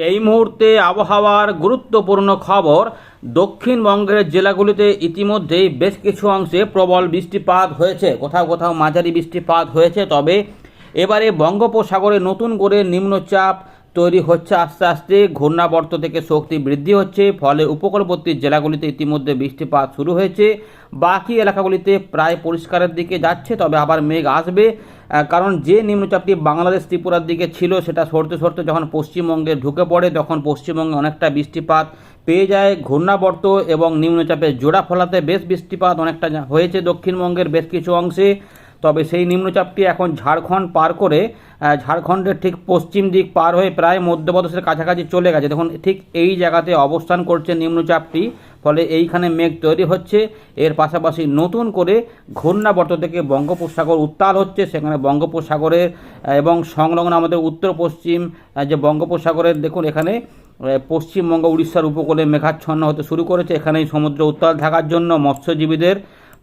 এই মুহূর্তে আবহাওয়ার গুরুত্বপূর্ণ খবর, দক্ষিণবঙ্গের জেলাগুলিতে ইতিমধ্যেই বেশ কিছু অংশে প্রবল বৃষ্টিপাত হয়েছে। কোথাও কোথাও মাঝারি বৃষ্টিপাত হয়েছে, তবে এবারে বঙ্গোপসাগরে নতুন করে নিম্নচাপ তৈরি হচ্ছে আস্তে আস্তে। ঘূর্ণাবর্ত থেকে শক্তি বৃদ্ধি হচ্ছে, ফলে উপকূলবর্তী জেলাগুলিতে ইতিমধ্যে বৃষ্টিপাত শুরু হয়েছে। বাকি এলাকাগুলিতে প্রায় পরিষ্কারের দিকে যাচ্ছে, তবে আবার মেঘ আসবে। কারণ যে নিম্নচাপটি বাংলাদেশ ত্রিপুরার দিকে ছিল, সেটা সরতে সরতে যখন পশ্চিমবঙ্গে ঢুকে পড়ে, তখন পশ্চিমবঙ্গে অনেকটা বৃষ্টিপাত পেয়ে যায়। ঘূর্ণাবর্ত এবং নিম্নচাপের জোড়া ফলাতে বেশ বৃষ্টিপাত অনেকটা হয়েছে দক্ষিণবঙ্গের বেশ কিছু অংশে। তবে সেই নিম্নচাপটি এখন ঝাড়খণ্ড পার করে ঝাড়খণ্ডের ঠিক পশ্চিম দিক পার হয়ে প্রায় মধ্যপ্রদেশের কাছাকাছি চলে গেছে। দেখুন, ঠিক এই জায়গাতে অবস্থান করছে নিম্নচাপটি। ফলে এইখানে মেঘ তৈরি হচ্ছে। এর পাশাপাশি নতুন করে ঘূর্ণাবর্ত থেকে বঙ্গোপসাগর উত্তাল হচ্ছে। সেখানে বঙ্গোপসাগরের এবং সংলগ্ন আমাদের উত্তর পশ্চিম যে বঙ্গোপসাগরের, দেখুন এখানে পশ্চিমবঙ্গ, উড়িষ্যার উপকূলে মেঘাচ্ছন্ন হতে শুরু করেছে। এখানেই সমুদ্র উত্তাল থাকার জন্য মৎস্যজীবীদের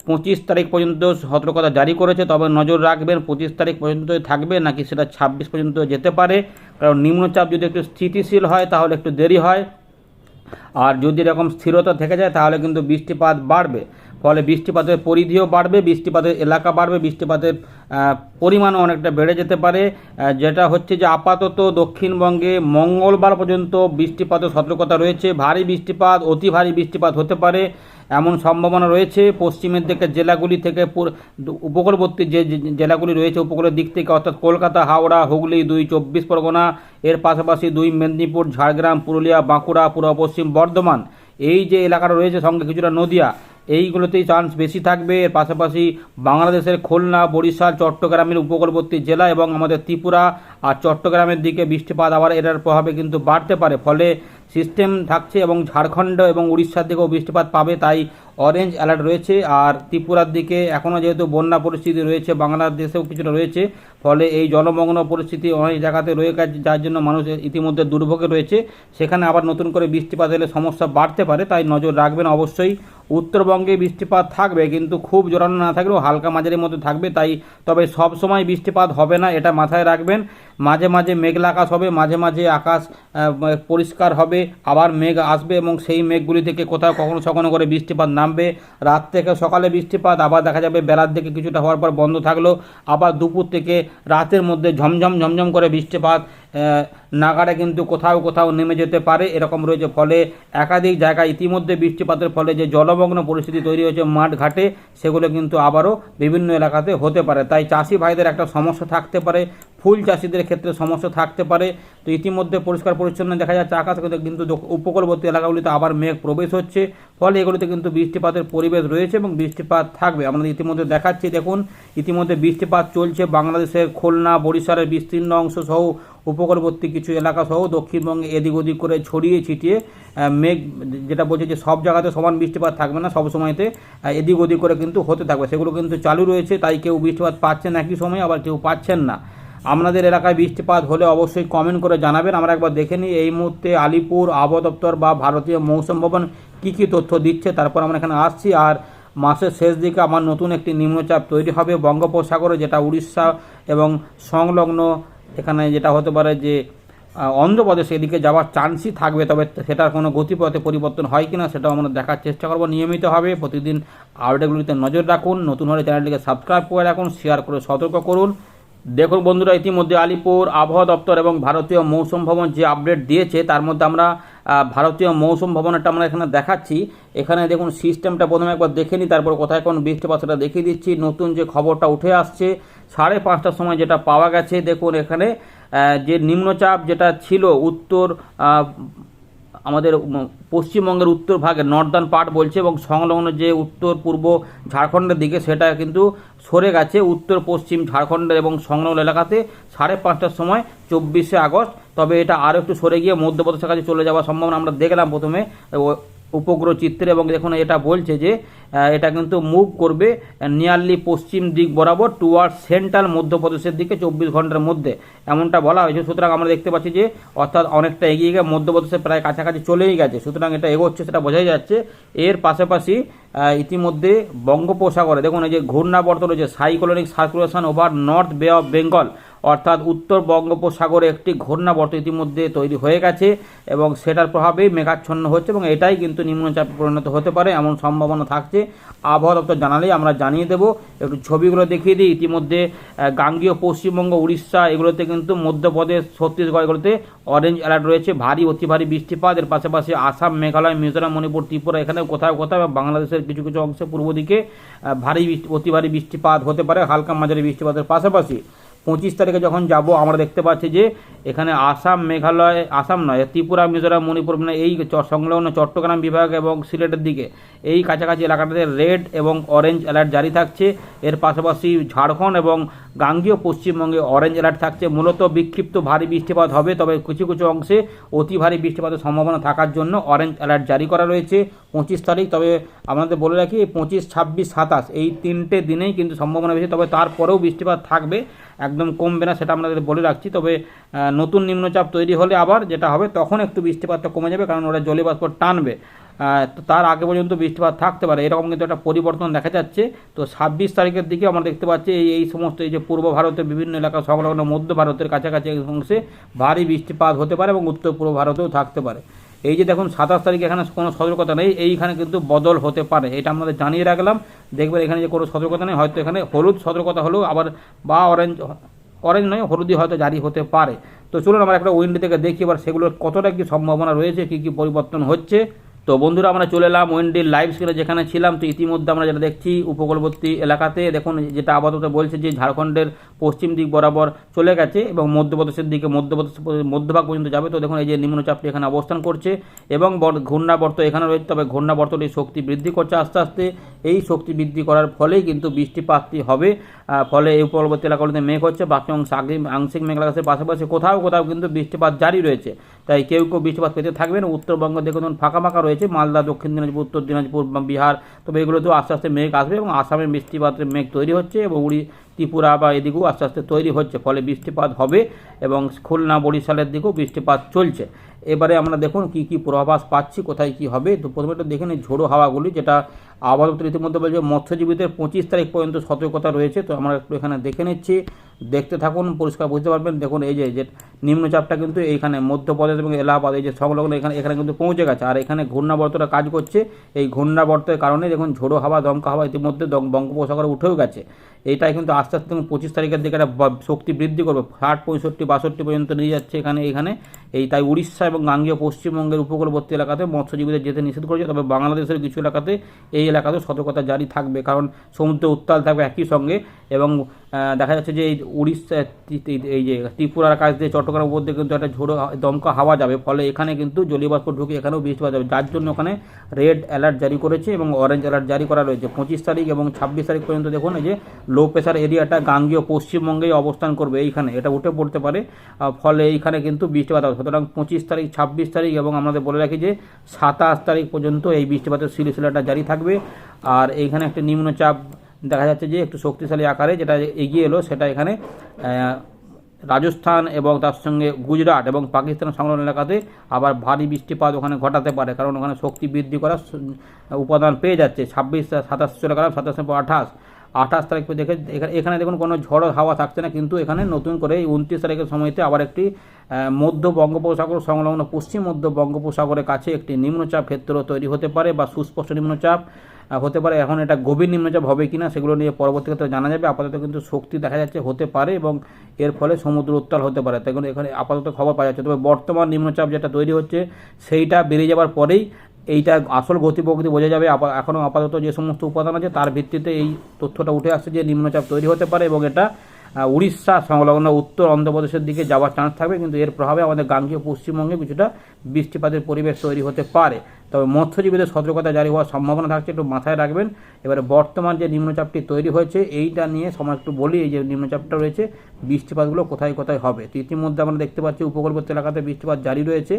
পঁচিশ তারিখ পর্যন্ত সতর্কতা জারি করেছে। তবে নজর রাখবেন, পঁচিশ তারিখ পর্যন্ত থাকবে, নাকি সেটা ছাব্বিশ পর্যন্ত যেতে পারে। কারণ নিম্নচাপ যদি একটু স্থিতিশীল হয়, তাহলে একটু দেরি হয়। আর যদি এরকম স্থিরতা থেকে যায় তাহলে কিন্তু বৃষ্টিপাত বাড়বে। ফলে বৃষ্টিপাতের পরিধিও বাড়বে, বৃষ্টিপাতের এলাকা বাড়বে, বৃষ্টিপাতের পরিমাণও অনেকটা বেড়ে যেতে পারে। যেটা হচ্ছে যে আপাতত দক্ষিণবঙ্গে মঙ্গলবার পর্যন্ত বৃষ্টিপাতের সতর্কতা রয়েছে। ভারী বৃষ্টিপাত, অতি ভারী বৃষ্টিপাত হতে পারে এমন সম্ভাবনা রয়েছে। পশ্চিমের দিকে জেলাগুলি থেকে উপকূলবর্তী যে, জেলাগুলি রয়েছে উপকূলের দিক থেকে, অর্থাৎ কলকাতা, হাওড়া, হুগলি, দুই চব্বিশ পরগনা, এর পাশাপাশি দুই মেদিনীপুর, ঝাড়গ্রাম, পুরুলিয়া, বাঁকুড়া, পূর্ব পশ্চিম বর্ধমান, এই যে এলাকাটা রয়েছে সঙ্গে কিছুটা নদিয়া এইগুলোতেই চান্স বেশি থাকবে। এর পাশাপাশি বাংলাদেশের খুলনা, বরিশাল, চট্টগ্রামের উপকূলবর্তী জেলা এবং আমাদের ত্রিপুরা আর চট্টগ্রামের দিকে বৃষ্টিপাত আবার এটার প্রভাবে কিন্তু বাড়তে পারে। ফলে সিস্টেম থাকছে এবং ঝাড়খণ্ড এবং উড়িষ্যার দিকেও বৃষ্টিপাত পাবে, তাই অরেঞ্জ অ্যালার্ট রয়েছে। আর ত্রিপুরার দিকে এখনও যেহেতু বন্যা পরিস্থিতি রয়েছে, বাংলাদেশেও কিছুটা রয়েছে। ফলে এই জলমগ্ন পরিস্থিতি অনেক জায়গাতে রয়ে গেছে, যার জন্য মানুষ ইতিমধ্যে দুর্ভোগে রয়েছে। সেখানে আবার নতুন করে বৃষ্টিপাত এলে সমস্যা বাড়তে পারে, তাই নজর রাখবেন অবশ্যই। উত্তরবঙ্গে বৃষ্টিপাত থাকবে, কিন্তু খুব জোরানো না থাকলেও হালকা মাঝারির মধ্যে থাকবে, তাই তবে সব সময় বৃষ্টিপাত হবে না, এটা মাথায় রাখবেন। মাঝে মাঝে মেঘলা আকাশ হবে, মাঝে মাঝে আকাশ পরিষ্কার হবে, আবার মেঘ আসবে এবং সেই মেঘগুলি থেকে কোথাও কখনো সখনো করে বৃষ্টিপাত নামবে। রাত থেকে সকালে বৃষ্টিপাত, আবার দেখা যাবে বেলার দিকে কিছুটা হওয়ার পর বন্ধ থাকল। আবার দুপুর থেকে রাতের মধ্যে ঝমঝম ঝমঝম করে বৃষ্টিপাত। নাগাড়ে কিন্তু কোথাও কোথাও নেমে যেতে পারে। এরকম রয়েছে ফলে একাধিক জায়গায় ইতিমধ্যে বৃষ্টিপাতের ফলে যে জলমগ্ন পরিস্থিতি তৈরি হয়েছে মাঠ ঘাটে সেগুলো কিন্তু আবারও বিভিন্ন এলাকাতে হতে পারে। তাই চাষি ভাইদের একটা সমস্যা থাকতে পারে, ফুল চাষিদের ক্ষেত্রে সমস্যা থাকতে পারে। তো ইতিমধ্যে পরিষ্কার পরিচ্ছন্ন দেখা যাচ্ছে, আকাশ কিন্তু কিন্তু উপকূলবর্তী এলাকাগুলিতে আবার মেঘ প্রবেশ হচ্ছে। ফলে এগুলিতে কিন্তু বৃষ্টিপাতের পরিবেশ রয়েছে এবং বৃষ্টিপাত থাকবে। আমরা ইতিমধ্যে দেখাচ্ছি, দেখুন, ইতিমধ্যে বৃষ্টিপাত চলছে বাংলাদেশের খুলনা, বরিশালের বিস্তীর্ণ অংশ সহ উপকূলবর্তী কিছু এলাকা সহ দক্ষিণবঙ্গে এদিক ওদিক করে ছড়িয়ে ছিটিয়ে মেঘ, যেটা বলছে যে সব জায়গাতে সমান বৃষ্টিপাত থাকবে না, সব সময়তে এদিক ওদিক করে কিন্তু হতে থাকবে। সেগুলো কিন্তু চালু রয়েছে, তাই কেউ বৃষ্টিপাত পাচ্ছেন একই সময়, আবার কেউ পাচ্ছেন না। আপনাদের এলাকায় বৃষ্টিপাত হলে অবশ্যই কমেন্ট করে জানাবেন। আমরা একবার দেখে নিই এই মুহূর্তে আলিপুর আবহাওয়া দপ্তর বা ভারতীয় মৌসুম ভবন কী কী তথ্য দিচ্ছে, তারপর আমরা এখানে আসছি। আর মাসের শেষ দিকে আমার নতুন একটি নিম্নচাপ তৈরি হবে বঙ্গোপসাগরে, যেটা উড়িষ্যা এবং সংলগ্ন এখানে যেটা হতে পারে যে অন্ধ্রপ্রদেশ এদিকে যাওয়ার চান্সই থাকবে, তবে সেটার কোনো গতিপথে পরিবর্তন হয় কিনা সেটা আমরা দেখার চেষ্টা করব নিয়মিতভাবে। প্রতিদিন আপডেটগুলিতে নজর রাখুন, নতুন হলে চ্যানেলটিকে সাবস্ক্রাইব করে রাখুন শেয়ার করে সতর্ক করুন। দেখুন বন্ধুরা, ইতিমধ্যে আলিপুর আবহাওয়া দপ্তর এবং ভারতীয় মৌসুম ভবন যে আপডেট দিয়েছে, তার মধ্যে আমরা ভারতীয় মৌসুম ভবনটা আমরা এখানে দেখাচ্ছি। এখানে দেখুন সিস্টেমটা প্রথমে একবার দেখে নিই তারপর কোথায় কোন বৃষ্টিপাত সেটা দেখিয়ে দিচ্ছি। নতুন যে খবরটা উঠে আসছে, সাড়ে পাঁচটার সময় যেটা পাওয়া গেছে, দেখুন এখানে যে নিম্নচাপ যেটা ছিল উত্তর আমাদের পশ্চিমবঙ্গের উত্তর ভাগে নর্দার্ন পার্ট বলছে এবং সংলগ্ন যে উত্তর, পূর্ব ঝাড়খণ্ডের দিকে সেটা কিন্তু সরে গেছে। উত্তর, পশ্চিম ঝাড়খণ্ডের এবং সংলগ্ন এলাকাতে সাড়ে পাঁচটার সময় চব্বিশে আগস্ট। তবে এটা আরও একটু সরে গিয়ে মধ্যপ্রদেশের কাছে চলে যাওয়ার সম্ভাবনা আমরা দেখলাম প্রথমে। উপগ্রহ চিত্রে এবং দেখুন এটা বলছে যে এটা কিন্তু মুভ করবে নিয়ারলি পশ্চিম দিক বরাবর টুয়ার্ড সেন্ট্রাল মধ্যপ্রদেশের দিকে চব্বিশ ঘণ্টার মধ্যে। এমনটা বলা হয়েছে। সুতরাং আমরা দেখতে পাচ্ছি যে, অর্থাৎ অনেকটা এগিয়ে গিয়ে মধ্যপ্রদেশে প্রায় কাছাকাছি চলেই গেছে। সুতরাং এটা এগোচ্ছে, সেটা বোঝাই যাচ্ছে। এর পাশাপাশি ইতিমধ্যে বঙ্গোপসাগরে দেখুন এই যে ঘূর্ণাবর্ত রয়েছে cyclonic circulation over north Bay of Bengal অর্থাৎ উত্তর বঙ্গোপসাগরে একটি ঘূর্ণাবর্ত ইতিমধ্যে তৈরি হয়ে গেছে এবং সেটার প্রভাবেই মেঘাচ্ছন্ন হচ্ছে এবং এটাই কিন্তু নিম্নচাপে পরিণত হতে পারে, এমন সম্ভাবনা থাকছে। আবহাওয়া দপ্তর জানালেই আমরা জানিয়ে দেবো। একটু ছবিগুলো দেখিয়ে দিই। ইতিমধ্যে গাঙ্গীয় পশ্চিমবঙ্গ, উড়িষ্যা এগুলোতে কিন্তু মধ্যপ্রদেশ, ছত্তিশগড় এগুলোতে অরেঞ্জ অ্যালার্ট রয়েছে। ভারী, অতি ভারী বৃষ্টিপাত। এর পাশাপাশি আসাম, মেঘালয়, মিজোরাম, মণিপুর, ত্রিপুরা এখানে কোথাও কোথাও বাংলাদেশের কিছু কিছু অংশে পূর্ব দিকে ভারী অতি ভারী বৃষ্টিপাত হতে পারে। হালকা মাঝারি বৃষ্টিপাতের পাশাপাশি পঁচিশ তারিখে যখন যাব, আমরা দেখতে পাচ্ছি যে এখানে আসাম মেঘালয়, আসাম নয়, ত্রিপুরা, মিজোরাম, মণিপুর মানে এই সংলগ্ন চট্টগ্রাম বিভাগ এবং সিলেটের দিকে। এই কাছাকাছি এলাকাটাতে রেড এবং অরেঞ্জ অ্যালার্ট জারি থাকছে। এর পাশাপাশি ঝাড়খণ্ড এবং গাঙ্গীয় পশ্চিমবঙ্গে অরেঞ্জ অ্যালার্ট থাকছে। মূলত বিক্ষিপ্ত ভারী বৃষ্টিপাত হবে, তবে কিছু কিছু অংশে অতি ভারী বৃষ্টিপাতের সম্ভাবনা থাকার জন্য অরেঞ্জ অ্যালার্ট জারি করা রয়েছে। পঁচিশ তারিখ তবে আমাদের বলে রাখি পঁচিশ ছাব্বিশ সাতাশ এই তিনটে দিনেই কিন্তু সম্ভাবনা বেশি তবে তারপরেও বৃষ্টিপাত থাকবে একদম কমবে না সেটা আপনাদের বলে রাখছি তবে নতুন নিম্নচাপ তৈরি হলে আবার যেটা হবে তখন একটু বৃষ্টিপাতটা কমে যাবে কারণ ওরা জলীয়বাষ্প টানবে আহ, তো তার আগে পর্যন্ত বৃষ্টিপাত থাকতে পারে এরকম কিন্তু একটা পরিবর্তন দেখা যাচ্ছে তো ছাব্বিশ তারিখের দিকে আমরা দেখতে পাচ্ছি এই এই সমস্ত এই যে পূর্ব ভারতের বিভিন্ন এলাকা সংলগ্ন মধ্য ভারতের কাছাকাছি অংশে ভারী বৃষ্টিপাত হতে পারে এবং উত্তর পূর্ব ভারতেও থাকতে পারে। এই যে দেখুন সাতাশ তারিখে এখানে কোনো সতর্কতা নেই, এইখানে কিন্তু বদল হতে পারে, এটা আমাদের জানিয়ে রাখলাম। দেখবেন এখানে যে কোনো সতর্কতা নেই, হয়তো এখানে হলুদ সতর্কতা হলেও আবার বা অরেঞ্জ অরেঞ্জ নয়, হলুদই হয়তো জারি হতে পারে। তো চলুন আমরা একটা উইন্ডো থেকে দেখি, এবার সেগুলোর কতটা কি সম্ভাবনা রয়েছে, কি কি পরিবর্তন হচ্ছে। তো বন্ধুরা, আমরা চলে এলাম ওয়েন্ডির লাইভ স্ক্রিনে যেখানে ছিলাম। তো ইতিমধ্যে আমরা যেটা দেখছি, উপকূলবর্তী এলাকাতে, দেখুন, যেটা আপাতত বলছে যে ঝাড়খণ্ডের পশ্চিম দিক বরাবর চলে গেছে এবং মধ্যপ্রদেশের দিকে, মধ্যপ্রদেশ, মধ্যভাগ পর্যন্ত যাবে। তো দেখুন, এই যে নিম্নচাপটি এখানে অবস্থান করছে এবং বর- ঘূর্ণাবর্ত এখানে রয়েছে, তবে ঘূর্ণাবর্তটি শক্তি বৃদ্ধি করছে আস্তে আস্তে। এই শক্তি বৃদ্ধি করার ফলেই কিন্তু বৃষ্টিপাতটি হবে। ফলে এই উপকূলবর্তী এলাকাগুলিতে মেঘ হচ্ছে, বাকি অংশ আগে আংশিক মেঘ লাগাচ্ছে পাশাপাশি কোথাও কোথাও কিন্তু বৃষ্টিপাত জারি রয়েছে। তাই কেউ কেউ বৃষ্টিপাত পেতে থাকবেন। উত্তরবঙ্গ দেখুন, ফাঁকা ফাঁকা রয়েছে। মালদা, দক্ষিণ দিনাজপুর, উত্তর দিনাজপুর, বিহার, তবে এগুলোতেও আস্তে আস্তে মেঘ আসবে এবং আসামে বৃষ্টিপাতের মেঘ তৈরি হচ্ছে এবং উড়ি ত্রিপুরা বা এদিকেও আস্তে আস্তে তৈরি হচ্ছে, ফলে বৃষ্টিপাত হবে এবং খুলনা, বরিশালের দিকেও বৃষ্টিপাত চলছে। এবারে আমরা দেখুন কি কি পূর্বাভাস পাচ্ছি, কোথায় কি হবে। তো প্রথমে তো দেখে নিই ঝোড়ো হাওয়াগুলি, যেটা আবহাওয়া ইতিমধ্যে বলছে মৎস্যজীবীদের পঁচিশ তারিখ পর্যন্ত সতর্কতা রয়েছে। তো আমরা একটু এখানে দেখে নিচ্ছি। দেখতে থাকুন, পরিষ্কার বুঝতে পারবেন। দেখুন, এই যে যে নিম্নচাপটা কিন্তু এইখানে মধ্যপ্রদেশ এবং এলাহাবাদ, এই যে সংলগ্ন এখানে এখানে কিন্তু পৌঁছে গেছে। আর এখানে ঘূর্ণাবর্তটা কাজ করছে। এই ঘূর্ণাবর্তের কারণে দেখুন, ঝোড়ো হাওয়া, দমকা হাওয়া ইতিমধ্যে বঙ্গোপসাগরে উঠেও গেছে। এইটাই কিন্তু আস্তে আস্তে পঁচিশ তারিখের দিকে একটা শক্তি বৃদ্ধি করবে। ষাট, পঁয়ষট্টি, বাষট্টি পর্যন্ত নিয়ে যাচ্ছে এখানে এখানে। এই তাই উড়িষ্যা এবং গাঙ্গীয় পশ্চিমবঙ্গের উপকূলবর্তী এলাকাতে মৎস্যজীবীদের যেতে নিষেধ করেছে, তবে বাংলাদেশের কিছু এলাকাতে এই এলাকাতেও সতর্কতা জারি থাকবে, কারণ সমুদ্র উত্তাল থাকবে একই সঙ্গে এবং দেখা যাচ্ছে যে এই উড়িষ্যা, এই যে ত্রিপুরার কাছ দিয়ে চট্টগ্রাম উপর দিয়ে কিন্তু একটা ঝোড়ো দমকা হাওয়া যাবে, ফলে এখানে কিন্তু জলীয়বাষ্প ঢুকে এখানেও বৃষ্টিপাত যাবে যার জন্য ওখানে রেড অ্যালার্ট জারি করেছে এবং অরেঞ্জ অ্যালার্ট জারি করা রয়েছে। পঁচিশ তারিখ এবং ছাব্বিশ তারিখ পর্যন্ত দেখুন, এই যে লো প্রেশার এরিয়াটা গাঙ্গীয় পশ্চিমবঙ্গেই অবস্থান করবে, এইখানে এটা উঠে পড়তে পারে ফলে এইখানে কিন্তু বৃষ্টিপাত সুতরাং পঁচিশ তারিখ, ছাব্বিশ তারিখ এবং আমাদের বলে রাখি যে সাতাশ তারিখ পর্যন্ত এই বৃষ্টিপাতের সিলসিলাটা জারি থাকবে। আর এইখানে একটা নিম্নচাপ দেখা যাচ্ছে যে একটু শক্তিশালী আকারে যেটা এগিয়ে এলো সেটা এখানে রাজস্থান এবং তার সঙ্গে গুজরাট এবং পাকিস্তান সংলগ্ন এলাকাতে আবার ভারী বৃষ্টিপাত ওখানে ঘটাতে পারে, কারণ ওখানে শক্তি বৃদ্ধি করার উপাদান পেয়ে যাচ্ছে। ছাব্বিশ, সাতাশ চলে গেলাম সাতাশের পর আঠাশ। আঠাশ তারিখ দেখে এখানে দেখুন কোনো ঝড় হাওয়া থাকছে না, কিন্তু এখানে নতুন করে এই উনত্রিশ তারিখের সময়তে আবার একটি মধ্য বঙ্গোপসাগর সংলগ্ন পশ্চিম মধ্য বঙ্গোপসাগরের কাছে একটি নিম্নচাপ ক্ষেত্র তৈরি হতে পারে বা সুস্পষ্ট নিম্নচাপ হতে পারে। এখন এটা গভীর নিম্নচাপ হবে কিনা সেগুলো নিয়ে পরবর্তীতে জানা যাবে। আপাতত কিন্তু শক্তি দেখা যাচ্ছে হতে পারে এবং এর ফলে সমুদ্র উত্তাল হতে পারে। তাই এখানে আপাতত খবর পাওয়া যাচ্ছে। তবে বর্তমান নিম্নচাপ যেটা তৈরি হচ্ছে, সেইটা বেরিয়ে যাওয়ার পরেই এইটা আসল গতি প্রকৃতি বোঝা যাবে। এখনও আপাতত যে সমস্ত উপাদান আছে, তার ভিত্তিতে এই তথ্যটা উঠে আসছে যে নিম্নচাপ তৈরি হতে পারে এবং এটা উড়িষ্যা সংলগ্ন উত্তর অন্ধ্রপ্রদেশের দিকে যাওয়ার চান্স থাকবে। কিন্তু এর প্রভাবে আমাদের গাঙ্গীয় পশ্চিমবঙ্গে কিছুটা বৃষ্টিপাতের পরিবেশ তৈরি হতে পারে। তবে মৎস্যজীবীদের সতর্কতা জারি হওয়ার সম্ভাবনা থাকছে, একটু মাথায় রাখবেন। এবারে বর্তমান যে নিম্নচাপটি তৈরি হয়েছে, এইটা নিয়ে সময় একটু বলি, এই যে নিম্নচাপটা রয়েছে, বৃষ্টিপাতগুলো কোথায় কোথায় হবে? তো ইতিমধ্যে আমরা দেখতে পাচ্ছি, উপকূলবর্তী এলাকাতে বৃষ্টিপাত জারি রয়েছে।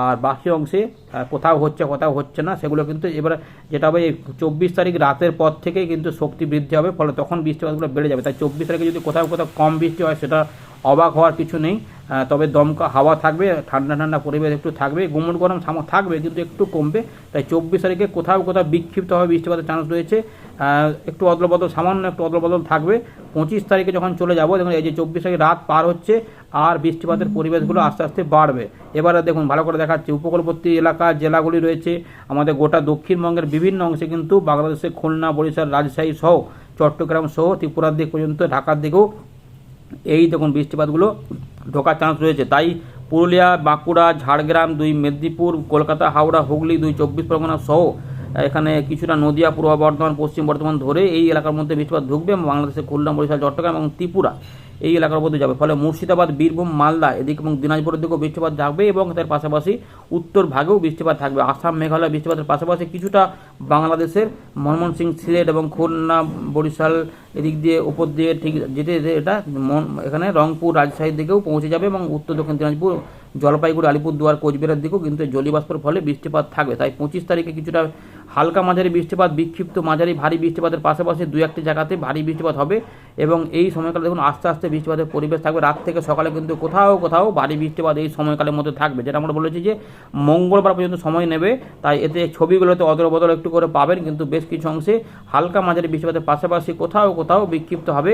আর বাকি অংশে কোথাও হচ্ছে কোথাও হচ্ছে না, সেগুলো কিন্তু এবার যেটা হবে চব্বিশ তারিখ রাতের পর থেকেই কিন্তু শক্তি বৃদ্ধি হবে, ফলে তখন বৃষ্টিপাতগুলো বেড়ে যাবে। তাই চব্বিশ তারিখে যদি কোথাও কোথাও কম বৃষ্টি হয়, সেটা অবাক হওয়ার কিছু নেই। তবে দমকা হাওয়া থাকবে, ঠান্ডা ঠান্ডা পরিবেশ একটু থাকবে গুমট গরম থাকবে, কিন্তু একটু কমবে। তাই চব্বিশ তারিখে কোথাও কোথাও বিক্ষিপ্তভাবে বৃষ্টিপাতের চান্স রয়েছে। একটু অদল বদল সামান্য একটু অদল বদল থাকবে। পঁচিশ তারিখে যখন চলে যাব, দেখুন এই যে চব্বিশ তারিখে রাত পার হচ্ছে আর বৃষ্টিপাতের পরিবেশগুলো আস্তে আস্তে বাড়বে। এবারে দেখুন, ভালো করে দেখাচ্ছি, উপকূলবর্তী এলাকা, জেলাগুলি রয়েছে, আমাদের গোটা দক্ষিণবঙ্গের বিভিন্ন অংশে কিন্তু বাংলাদেশের খুলনা, বরিশাল, রাজশাহী সহ, চট্টগ্রাম সহ, ত্রিপুরার দিক পর্যন্ত, ঢাকার দিকেও এই দেখুন বৃষ্টিপাতগুলো ঢোকার চান্স রয়েছে। তাই পুরুলিয়া, বাঁকুড়া, ঝাড়গ্রাম, দুই মেদিনীপুর, কলকাতা, হাওড়া, হুগলি, দুই চব্বিশ পরগনা সহ এখানে কিছুটা নদিয়া, পূর্ব বর্ধমান, পশ্চিম বর্ধমান ধরে এই এলাকার মধ্যে বৃষ্টিপাত ঢুকবে। বাংলাদেশের খুলনা, বরিশাল, চট্টগ্রাম এবং ত্রিপুরা এই এলাকার মধ্যে যাবে। ফলে মুর্শিদাবাদ, বীরভূম, মালদা এদিক এবং দিনাজপুরের দিকেও বৃষ্টিপাত থাকবে এবং তার পাশাপাশি উত্তর ভাগেও বৃষ্টিপাত থাকবে। আসাম, মেঘালয় বৃষ্টিপাতের পাশাপাশি কিছুটা বাংলাদেশের ময়মনসিংহ, সিলেট এবং খুলনা, বরিশাল এদিক দিয়ে উপর দিয়ে ঠিক যেতে যেতে এটা এখানে রংপুর, রাজশাহীর দিকেও পৌঁছে যাবে এবং উত্তর দক্ষিণ দিনাজপুর, জলপাইগুড়ি, আলিপুরদুয়ার, কোচবিহারের দিকেও কিন্তু এই জলীয়বাষ্পের ফলে বৃষ্টিপাত থাকবে। তাই পঁচিশ তারিখে কিছুটা হালকা মাঝারি বৃষ্টিপাত, বিক্ষিপ্ত মাঝারি ভারী বৃষ্টিপাতের পাশাপাশি দু একটি জায়গাতে ভারী বৃষ্টিপাত হবে এবং এই সময়কালে দেখুন আস্তে আস্তে বৃষ্টিপাতের পরিবেশ থাকবে। রাত থেকে সকালে কিন্তু কোথাও কোথাও ভারী বৃষ্টিপাত এই সময়কালের মধ্যে থাকবে। যেটা আমরা বলেছি যে মঙ্গলবার পর্যন্ত সময় নেবে, তাই এতে ছবিগুলোতে অদল বদল একটু করে পাবেন, কিন্তু বেশ কিছু অংশে হালকা মাঝারি বৃষ্টিপাতের পাশাপাশি কোথাও কোথাও বিক্ষিপ্ত হবে।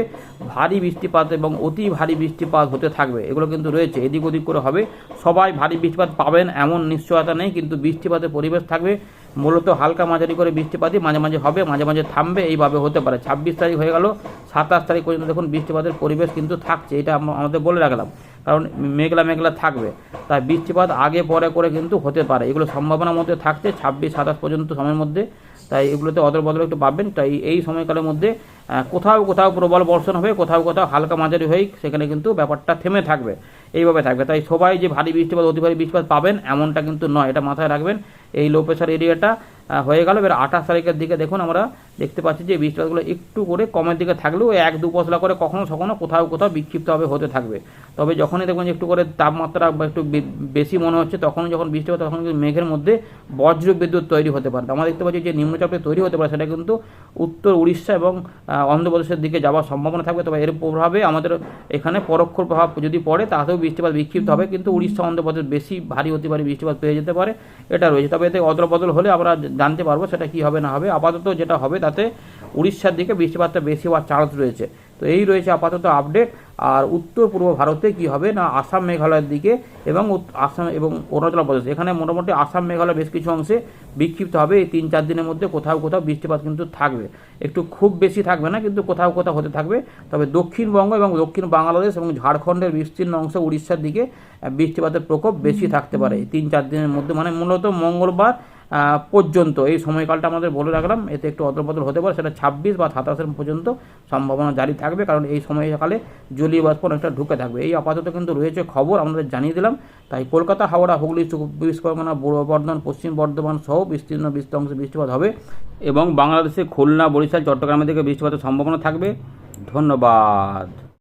ভারী বৃষ্টিপাত এবং অতি ভারী বৃষ্টিপাত হতে থাকবে। এগুলো কিন্তু রয়েছে, এদিক ওদিক করে হবে। সবাই ভারী বৃষ্টিপাত পাবেন এমন নিশ্চয়তা নেই, কিন্তু বৃষ্টিপাতের পরিবেশ থাকবে। মূলত হালকা মাঝারি করে বৃষ্টিপাতই মাঝে মাঝে হবে, মাঝে মাঝে থামবে, এইভাবে হতে পারে। ছাব্বিশ তারিখ হয়ে গেল, সাতাশ তারিখ পর্যন্ত দেখুন বৃষ্টিপাতের পরিবেশ কিন্তু থাকছে, এটা আমাদের বলে রাখলাম। কারণ মেঘলা মেঘলা থাকবে, তাই বৃষ্টিপাত আগে পরে করে কিন্তু হতে পারে। এগুলো সম্ভাবনার মধ্যে থাকছে, ছাব্বিশ, সাতাশ পর্যন্ত সময়ের মধ্যে। তাই এগুলোতে অদল বদল একটু পাবেন তাই এই সময়কালের মধ্যে কোথাও কোথাও প্রবল বর্ষণ হবে, কোথাও কোথাও হালকা মাঝারি হয়ে সেখানে কিন্তু ব্যাপারটা থেমে থাকবে, এইভাবে থাকবে। তাই সবাই যে ভারী বৃষ্টিপাত, অতি ভারী বৃষ্টিপাত পাবেন, এমনটা কিন্তু নয়, এটা মাথায় রাখবেন। এই লো প্রেশার এরিয়াটা হয়ে গেল। এবার আঠাশ তারিখের দিকে দেখুন আমরা দেখতে পাচ্ছি যে বৃষ্টিপাতগুলো একটু করে কমের দিকে থাকলেও এক দু পশলা করে কখনো কখনো কোথাও কোথাও বিক্ষিপ্তভাবে হতে থাকবে। তবে যখনই দেখবেন একটু করে তাপমাত্রা একটু বেশি মনে হচ্ছে তখন যখন বৃষ্টিপাত তখন কিন্তু মেঘের মধ্যে বজ্র বিদ্যুৎ তৈরি হতে পারে। আমরা দেখতে পাচ্ছি যে নিম্নচাপে তৈরি হতে পারে, সেটা কিন্তু উত্তর উড়িষ্যা এবং অন্ধ্রপ্রদেশের দিকে যাওয়ার সম্ভাবনা থাকবে। তবে এর প্রভাবে আমাদের এখানে পরোক্ষ প্রভাব যদি পড়ে, তাতেও বৃষ্টিপাত বিক্ষিপ্ত হবে। কিন্তু উড়িষ্যা, অন্ধ্রপ্রদেশ বেশি ভারী অতি ভারী বৃষ্টিপাত পেয়ে যেতে পারে। এটা রয়েছে। তবে এতে অদল বদল হলে আমরা জানতে পারব সেটা কি হবে না হবে। আপাতত যেটা হবে তাতে উড়িষ্যার দিকে বৃষ্টিপাতটা বেশি হওয়ার চান্স রয়েছে। তো এই রয়েছে আপাতত আপডেট আর উত্তর পূর্ব ভারতে কি হবে না আসাম মেঘালয়ের দিকে এবং আসাম এবং অরুণাচল প্রদেশ। এখানে মোটামুটি আসাম মেঘালয় বেশ কিছু অংশে বিক্ষিপ্ত হবে। এই তিন চার দিনের মধ্যে কোথাও কোথাও বৃষ্টিপাত কিন্তু থাকবে। একটু খুব বেশি থাকবে না, কিন্তু কোথাও কোথাও হতে থাকবে। তবে দক্ষিণবঙ্গ এবং দক্ষিণ বাংলাদেশ এবং ঝাড়খণ্ডের বিস্তীর্ণ অংশ উড়িষ্যার দিকে বৃষ্টিপাতের প্রকোপ বেশি থাকতে পারে। তিন চার দিনের মধ্যে মানে মূলত মঙ্গলবার পর্যন্ত। এই সময়কালটা আমাদের বলে রাখলাম, এতে একটু অদলবদল হতে পারে, সেটা ছাব্বিশ বা সাতাশের পর্যন্ত সম্ভাবনা জারি থাকবে, কারণ এই সময়কালে জলীয় বাষ্প অনেকটা ঢুকে থাকবে। এই আপাতত কিন্তু রয়েছে খবর, আমাদের জানিয়ে দিলাম। তাই কলকাতা, হাওড়া, হুগলি চব্বিশ পরগনা পূর্ব বর্ধমান, পশ্চিম বর্ধমান সহ বিস্তীর্ণ বিস্তৃত অংশে বৃষ্টিপাত হবে এবং বাংলাদেশে খুলনা, বরিশাল, চট্টগ্রামের দিকে বৃষ্টিপাতের সম্ভাবনা থাকবে। ধন্যবাদ।